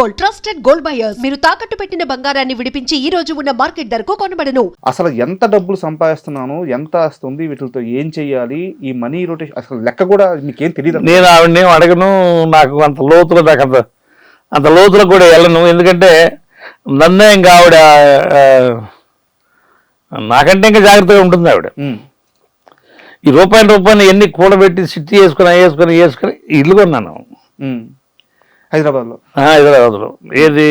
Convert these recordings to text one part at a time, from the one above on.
Gold trusted gold buyers. మీరు తాకట్టు పెట్టిన బంగారాన్ని విడిపించి ఈ రోజు ఉన్న మార్కెట్ ధరకు కొనబడను. అసలు ఎంత డబ్బులు సంపాదిస్తున్నాను ఎంత వస్తుంది వీటితో ఏం చెయ్యాలి ఈ మనీ రొటేషన్ అసలు లెక్క కూడా మీకేం తెలియదు నేను ఆవిడని అడగను నాకు అంత లోతులో నాకు అంత అంత లోతులో కూడా వెళ్ళను. ఎందుకంటే నన్నే ఇంకా ఆవిడ నాకంటే ఇంకా జాగ్రత్తగా ఉంటుంది ఆవిడ. ఈ రూపాయల రూపాయలు ఎన్ని కూడబెట్టి సిట్టి వేసుకుని వేసుకుని వేసుకుని ఇల్లు కొన్నాను. హైదరాబాద్లో ఆ, హైదరాబాద్లో. ఏది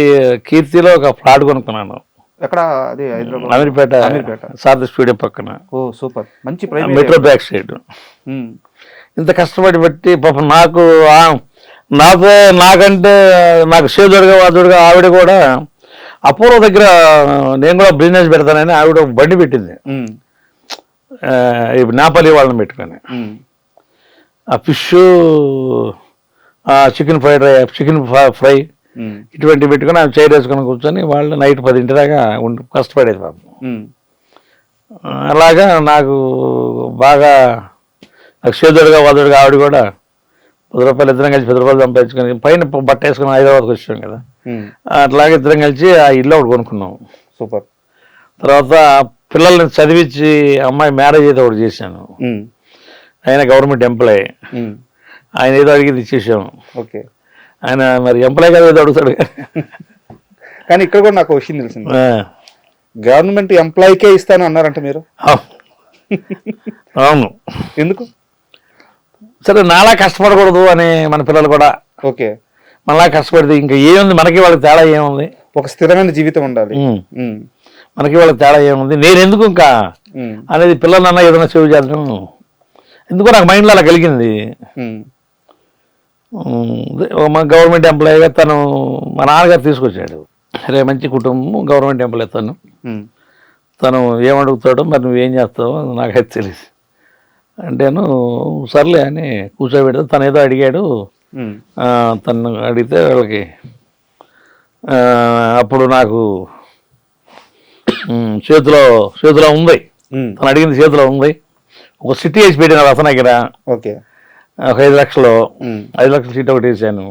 కీర్తిలో ఒక ఫ్లాట్ కొనుక్కున్నాను. ఎక్కడ? అదే హైదరాబాద్ అమీర్పేట అమీర్పేట. సారథి స్టూడియో పక్కన. ఓ సూపర్. మంచి మెట్రో బ్యాక్ సైడ్. ఇంత కష్టపడి పెట్టి పాపం నాకు నాతో నాకంటే నాకు సేదుడుగా వాదుడుగా ఆవిడ కూడా అపూర్వ దగ్గర నేను కూడా బిజినెస్ పెడతానని ఆవిడ ఒక బండి పెట్టింది. ఉమ్, ఆ, ఇప్పుడు నేపాలి వాళ్ళని పెట్టుకొని. ఆ fish chicken fried chicken fry um, ఇటువంటి పెట్టుకొని ఆమె చైర్ వేసుకొని కూర్చొని వాళ్ళు నైట్ పదింటి దాకా ఉండి కష్టపడేది పాపం. అలాగా నాకు బాగా నాకు సేదుడుగా వదుడుగా ఆవిడ కూడా పది రూపాయలు ఇద్దరం కలిసి పది రూపాయలు సంపాదించుకొని పైన బట్ట వేసుకొని హైదరాబాద్కి వచ్చాం కదా. అట్లాగే ఇద్దరం కలిసి ఆ ఇల్లు ఒకటి కొనుక్కున్నాం. సూపర్. తర్వాత పిల్లల్ని చదివించి అమ్మాయి మ్యారేజ్ అయితే ఒకటి చేశాను. ఆయన గవర్నమెంట్ ఎంప్లాయ్. ఆయన ఏదో అడిగింది ఇచ్చేసాం ఓకే. ఆయన మరి ఎంప్లాయ్ కదా ఏదో అడుగుతాడు. కానీ ఇక్కడ కూడా నాకు విషయం తెలిసింది. గవర్నమెంట్ ఎంప్లాయీకే ఇస్తాను అన్నారంట మీరు? అవు- అవును. ఎందుకు? సరే నాలా కష్టపడకూడదు అని మన పిల్లలు కూడా. ఓకే. మనలా కష్టపడితే ఇంకా ఏముంది? మనకి వాళ్ళకి తేడా ఏముంది? ఒక స్థిరమైన జీవితం ఉండాలి. మనకి వాళ్ళకి తేడా ఏముంది? నేను ఎందుకు ఇంకా అనేది పిల్లలన్నా ఏదైనా సేవ్ చేద్దాం. ఎందుకో నాకు మైండ్లో అలా కలిగింది. ఉమ్, ఉమ్, ఒక మా గవర్నమెంట్ ఎంప్లాయీగా తను మా నాన్నగారు తీసుకొచ్చాడు. సరే మంచి కుటుంబం గవర్నమెంట్ ఎంప్లాయీ తను. తను ఏమడుగుతాడో మరి నువ్వేం చేస్తావో నాకైతే తెలియదు. అంటేను సర్లే అని కూర్చోబెడితే తను ఏదో అడిగాడు. తను అడిగితే వాళ్ళకి అప్పుడు నాకు చేతిలో చేతిలో ఉంది. తను అడిగింది చేతిలో ఉంది. ఒక సిటీ వేసి పెట్టినాడు అతని దగ్గర ఓకే. ఒక ఐదు లక్షలు ఐదు లక్షల సీట్ ఒకటి వేసాను.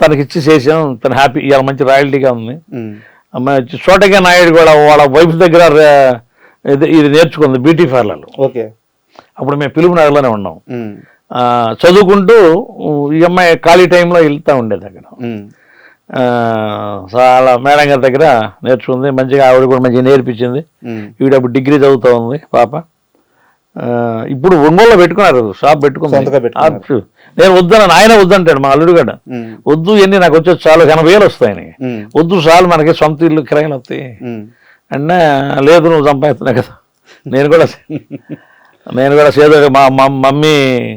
తనకి ఇచ్చి చేసాం తను హ్యాపీ ఇవాళ మంచి రాయల్టీగా ఉంది. అమ్మాయి వచ్చి చోటగా నాయుడు కూడా వాళ్ళ వైఫ్ దగ్గర ఇది నేర్చుకుంది బ్యూటీ పార్లర్ ఓకే. అప్పుడు మేము పిలుపు నగర్లోనే ఉన్నాం. చదువుకుంటూ ఈ అమ్మాయి ఖాళీ టైంలో వెళ్తూ ఉండేది అక్కడ. చాలా మేడం గారి దగ్గర నేర్చుకుంది. మంచిగా ఆవిడ కూడా మంచిగా నేర్పించింది. ఉమ్, ఈవిడ ఇప్పుడు డిగ్రీ చదువుతూ ఉంది పాప. ఇప్పుడు ఒంగోలులో పెట్టుకున్నారు షాప్ పెట్టుకున్నారు. నేను వద్దను ఆయన వద్దంటాడు మా అల్లుడు వద్దు ఎన్ని నాకు వచ్చేది చాలు ఎనభై వేలు వస్తాయని. వద్దు చాలు మనకి సొంత ఇల్లు కిరాయిలు వస్తాయి. అన్నా లేదు నువ్వు సంపాదిస్తున్నావు కదా. నేను కూడా నేను కూడా సేదో మా మమ్మీ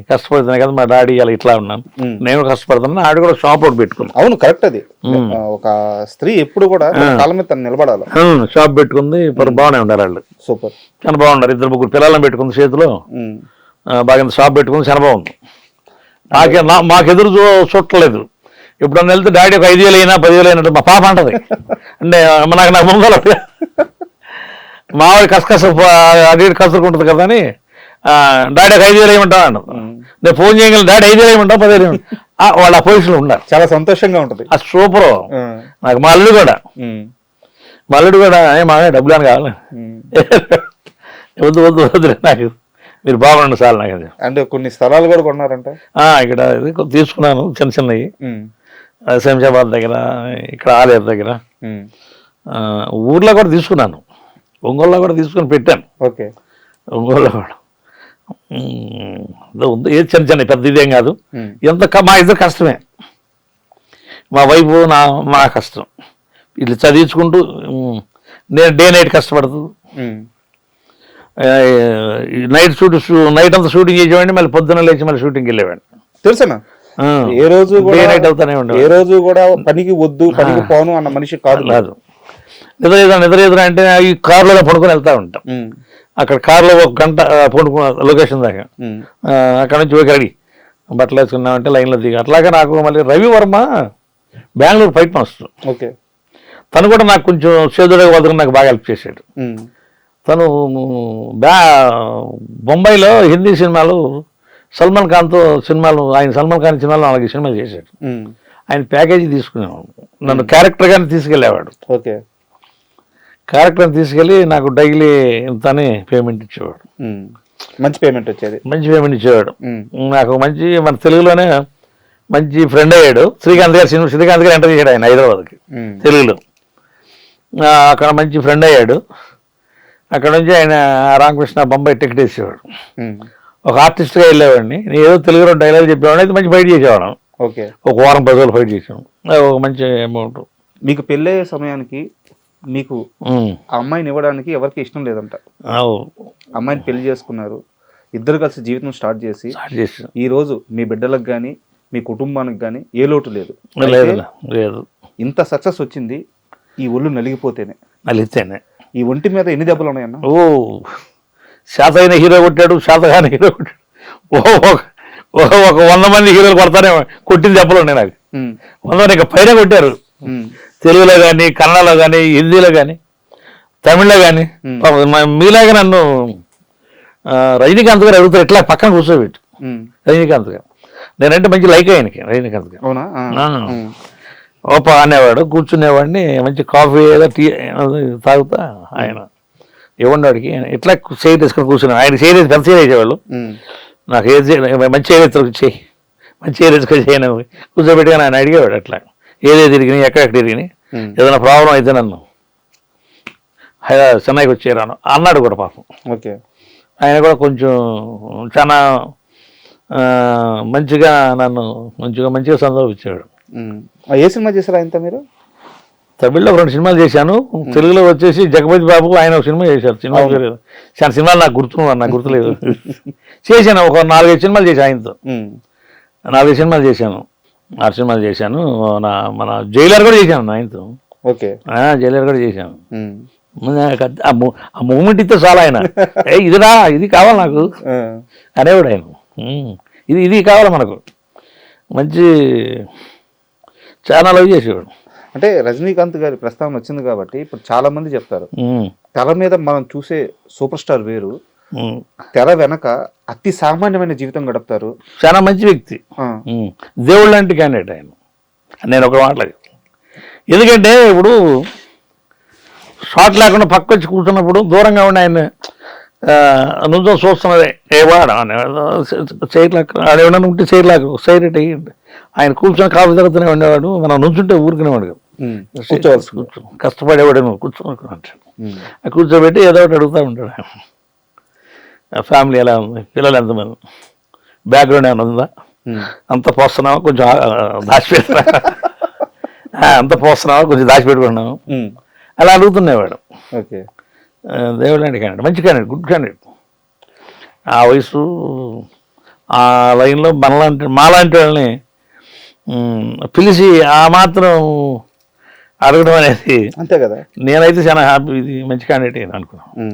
కష్టపడుతున్నాయి కదా మా డాడీ అలా ఇట్లా ఉన్నాను. నేను కష్టపడుతున్నా ఆడు కూడా షాప్ ఒకటి పెట్టుకున్నాను అవును కరెక్ట్ అది. ఒక స్త్రీ ఎప్పుడు కూడా తన కాళ్ళ మీద తను నిలబడాలి. షాప్ పెట్టుకుంది ఇప్పుడు బాగానే ఉన్నారు వాళ్ళు. సూపర్. చాలా బాగున్నారు ఇద్దరు ముగ్గురు పిల్లలను పెట్టుకుంది చేతిలో. బాగా షాప్ పెట్టుకుంది చాలా బాగుంది. నాకే మాకు ఎదురు చూ చుట్టలేదు. ఎప్పుడన్నా వెళ్తే డాడీ ఒక ఐదు వేలు అయినా పదివేలు అయినట్టు మా పాప అంటది. అంటే నాకు నాకు ముంగలు మావాడి కసకస అడి కసురుకుంటుంది కదా అని డాడీ ఒక ఐదు వేలు వేయమంటావు అన్నది నేను ఫోన్ చేయగలను డాడీ ఐదు వేలు వేయమంటావు పదివేలు వాళ్ళు ఆ పొజిషన్లో ఉన్నారు చాలా సంతోషంగా ఉంటది. ఆ సూపరు. నాకు మా అల్లుడు కూడా. ఉమ్, మా అల్లుడు కూడా "ఏ, మా డబ్బులు అని కావాలి. వద్దు వద్దు వద్దు నాకు మీరు బాగుండండి సార్ నాకు అది. అంటే కొన్ని స్థలాలు కూడా కొన్నారంట? ఇక్కడ తీసుకున్నాను చిన్న చిన్నవి. శంషాబాద్ దగ్గర ఇక్కడ ఆలేరు దగ్గర. ఊర్లో కూడా తీసుకున్నాను. ఒంగోలులో కూడా తీసుకొని పెట్టాను. ఓకే. ఒంగోలులో కూడా. ఏదో ఉంది. ఏది చిన్న చిన్న పెద్ద ఇదేం కాదు. ఎంత మా ఇద్దరు కష్టమే. మా వైపు నా మా కష్టం. ఇట్లా చదివించుకుంటూ నేను డే నైట్ కష్టపడుతూ ఉమ్, ఆ, ఈ నైట్ షూట్ నైట్ అంతా షూటింగ్ చేసేవాడిని మళ్ళీ పొద్దున్న లేచి మళ్ళీ షూటింగ్కి వెళ్ళేవాడిని. తెలుసనా ఆ, ఏ రోజు డే కూడా నైట్ అవుతానే ఏ రోజు కూడా పనికి వద్దు పనికి పోను అన్న మనిషి కాదు. కాదు. నిద్ర ఎదురా నిద్ర ఎదురా అంటే ఈ కారులో పడుకొని వెళ్తా ఉంటాం. అక్కడ కారులో ఒక గంట పడుకున్న లొకేషన్ దాకా. అక్కడ నుంచి ఓకే రెడీ. బట్టలు వేసుకున్నామంటే లైన్లో దిగి. అట్లాగా నాకు మళ్ళీ Ravi Varma Bengaluru fight master. Okay. తను కూడా నాకు కొంచెం చేదుడుగా వదలకు నాకు బాగా హెల్ప్ చేశాడు. తను బ్యా బొంబాయిలో హిందీ సినిమాలు సల్మాన్ ఖాన్తో సినిమాలు ఆయన సల్మాన్ ఖాన్ సినిమాలు నాలుగు సినిమాలు చేశాడు. ఆయన ప్యాకేజీ తీసుకునేవాడు. నన్ను క్యారెక్టర్గానే తీసుకెళ్ళేవాడు. ఓకే. క్యారెక్టర్ని తీసుకెళ్ళి నాకు డైలీ ఇంత అని పేమెంట్ ఇచ్చేవాడు. మంచి పేమెంట్ వచ్చేది. మంచి పేమెంట్ ఇచ్చేవాడు. నాకు మంచి మన తెలుగులోనే మంచి ఫ్రెండ్ అయ్యాడు. శ్రీకాంత్ గారు సినిమా శ్రీకాంత్ గారు ఎంటర్ చేశాడు ఆయన హైదరాబాద్కి. తెలుగులో. అక్కడ మంచి ఫ్రెండ్ అయ్యాడు. అక్కడ నుంచి ఆయన రామకృష్ణ బొంబాయి టికెట్ వేసేవాడు. ఒక ఆర్టిస్ట్గా వెళ్ళేవాడిని. నేను ఏదో తెలుగులో డైలాగ్ చెప్పేవాడు అయితే మంచి ఫైట్ చేసేవాడు ఓకే. ఒక వారం పది రోజులు ఫైట్ చేసాం. ఒక మంచి అమౌంట్ మీకు పెళ్ళయ్యే సమయానికి మీకు ఆ అమ్మాయిని ఇవ్వడానికి ఎవరికి ఇష్టం లేదంట. అమ్మాయిని పెళ్ళి చేసుకున్నారు. ఇద్దరు కలిసి జీవితం స్టార్ట్ చేసి ఈ రోజు మీ బిడ్డలకు కానీ మీ కుటుంబానికి కానీ ఏ లోటు లేదు. లేదు ఇంత సక్సెస్ వచ్చింది ఈ ఒళ్ళు నలిగిపోతేనే. నలిస్తేనే ఈ ఒంటి మీద ఎన్ని దెబ్బలు ఉన్నాయన్న? ఓ శాత అయిన హీరో కొట్టాడు శాతగాని హీరో కొట్టాడు. ఓ ఒక- వంద మంది హీరోలు కొడతానే కొట్టిన దెబ్బలు ఉన్నాయి నాకు. వంద మంది ఇంకా పైన కొట్టారు. తెలుగులో కానీ కన్నడలో కానీ హిందీలో కానీ తమిళ్ళో కానీ. మీలాగా నన్ను రజనీకాంత్ గారు అడుగుతారు ఇట్లా పక్కన కూర్చోబెట్టు. రజనీకాంత్ గారు. నేనంటే మంచి లైక్ ఆయనకి రజనీకాంత్ గారు. ఓప అనేవాడు కూర్చునేవాడిని మంచి కాఫీ ఏదో టీ ఏదో తాగుతా ఆయన. ఇవ్వండి వాడికి ఇట్లా చైర్ వేసుకొని కూర్చున్నాను ఆయన వేసి పెద్ద చైర్ వేసేవాళ్ళు. నాకు ఏది చేయ- మంచి ఎత్తుకు చేయి. మంచి ఎత్తుకొని చేయను కూర్చోబెట్టుకొని ఆయన అడిగేవాడు అట్లా. ఏదే తిరిగినాయి ఎక్కడెక్కడ తిరిగినాయి? ఉమ్. ఏదైనా ప్రాబ్లం అయితే నన్ను హైదరాబాద్ చెన్నైకి వచ్చేరాను. అన్నాడు కూడా పాపం. ఓకే. ఆయన కూడా కొంచెం చాలా మంచిగా నన్ను మంచిగా మంచిగా సందర్భించాడు. ఏ సినిమా చేశారు ఆయనతో మీరు? తమిళ్ళో రెండు సినిమాలు చేశాను. తెలుగులో వచ్చేసి జగపతి బాబు ఆయన ఒక సినిమా చేశారు. సినిమా చాలా సినిమాలు నాకు గుర్తు నాకు గుర్తులేదు. చేశాను ఒక నాలుగైదు సినిమాలు చేశాను ఆయనతో. నాలుగైదు సినిమాలు చేశాను. సినిమాలు చేశాను. నా మన జైలర్ కూడా చేశాను ఆయనతో. ఓకే. ఆ, జైలర్ కూడా చేశాను. ఆ ఆ మూమెంట్ ఇస్తే చాలా ఆయన. ఏ ఇదిరా ఇది కావాలి నాకు. ఆ. అనేవాడు ఆయన. ఇది ఇది కావాలి మనకు. మంచి చాలా లవ్ చేసేవాడు. అంటే రజనీకాంత్ గారి ప్రస్తావన వచ్చింది కాబట్టి ఇప్పుడు చాలా మంది చెప్తారు. తెర మీద మనం చూసే సూపర్ స్టార్ వేరు. తెర వెనక అతి సామాన్యమైన జీవితం గడుపుతారు. చాలా మంచి వ్యక్తి. దేవుడు లాంటి క్యాండిడేట్ ఆయన. నేను ఒక మాటలేదు ఎందుకంటే ఇప్పుడు షాట్ లేకుండా పక్క వచ్చి కూర్చున్నప్పుడు దూరంగా ఉండి ఆయన నుంచో చూస్తున్నదే. ఏ వాడ? చైర్ లాక్క ఆడేమన్నా ఉంటే చైర్ లాక్క సైడ్ అయ్యండి ఆయన కూర్చొని కాఫీ తగ్గుతూనే ఉండేవాడు. మనం నుంచుంటే ఊరుకునేవాడు. కూర్చోవలసి కూర్చో. కష్టపడేవాడు నువ్వు. ఆ కూర్చోబెట్టి ఏదో ఒకటి అడుగుతూ ఉంటాడు ఫ్యామిలీ ఎలా ఉంది? పిల్లలు ఎంతమంది? బ్యాక్గ్రౌండ్ ఏమైనా ఉందా. అంత పోస్తున్నావా? కొంచెం దాచిపెట్టుకున్నా అంత పోస్తున్నావా? కొంచెం దాచిపెట్టుకున్నావు ఉమ్. అలా అడుగుతున్నేవాడు ఓకే. దేవుడు లాంటి క్యాండిడేట్ మంచి క్యాండిడేట్ గుడ్ క్యాండిడేట్ ఆ వయసు ఆ లైన్లో మనలాంటి మాలాంటి వాళ్ళని పిలిచి ఆ మాత్రం అడగడం అనేది అంతే కదా. నేనైతే చాలా హ్యాపీ ఇది మంచి క్యాండిడేట్ అని అనుకున్నాను.